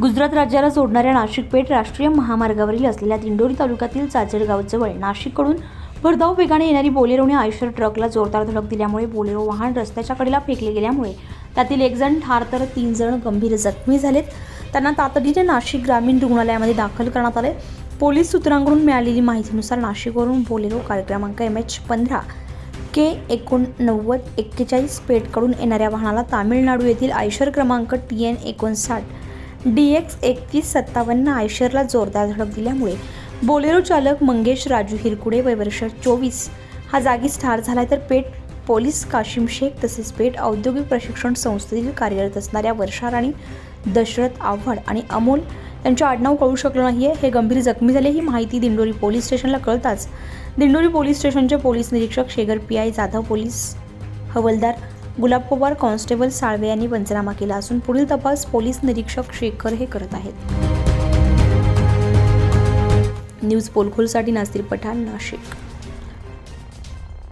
गुजरात राज्याला जोडणाऱ्या नाशिक पेठ राष्ट्रीय महामार्गावरील असलेल्या दिंडोरी तालुक्यातील चाचडगावजवळ नाशिककडून भरधाव वेगाने येणारी बोलेरोने आयशर ट्रकला जोरदार धडक दिल्यामुळे बोलेरो वाहन रस्त्याच्या कडेला फेकले गेल्यामुळे त्यातील एक जण ठार तर तीन जण गंभीर जखमी झालेत. त्यांना तातडीने नाशिक ग्रामीण रुग्णालयामध्ये दाखल करण्यात आले. पोलीस सूत्रांकडून मिळालेली माहितीनुसार नाशिकवरून बोलेरो कार क्रमांक एम एच पंधरा के एकोणनव्वद एक्केचाळीस पेठकडून येणाऱ्या वाहनाला तामिळनाडू येथील आयशर क्रमांक टी एन एकोणसाठ डी एक्स एकतीस सत्तावन्न आयशरला जोरदार धडक दिल्यामुळे बोलेरो चालक मंगेश राजू हिरकुडे वय वर्ष चोवीस. हा जागीच ठार झाला तर पेठ पोलीस काशिम शेख तसेच पेठ औद्योगिक प्रशिक्षण संस्थेतील कार्यरत असणाऱ्या वर्षा राणी दशरथ आव्हाड आणि अमोल यांचे आडनाव कळू शकलं नाही आहे हे गंभीर जखमी झाले ही माहिती दिंडोरी पोलीस स्टेशनला कळताच. दिंडोरी पोलीस स्टेशनचे पोलीस निरीक्षक Shegar P I Jadhav police havildar Gulab Pawar constable Salve यांनी पंचनामा केला असून पुढील तपास पोलीस निरीक्षक शेखर हे करत आहेत. न्यूज पोलखोलसाठी नासिर पठाण नाशिक.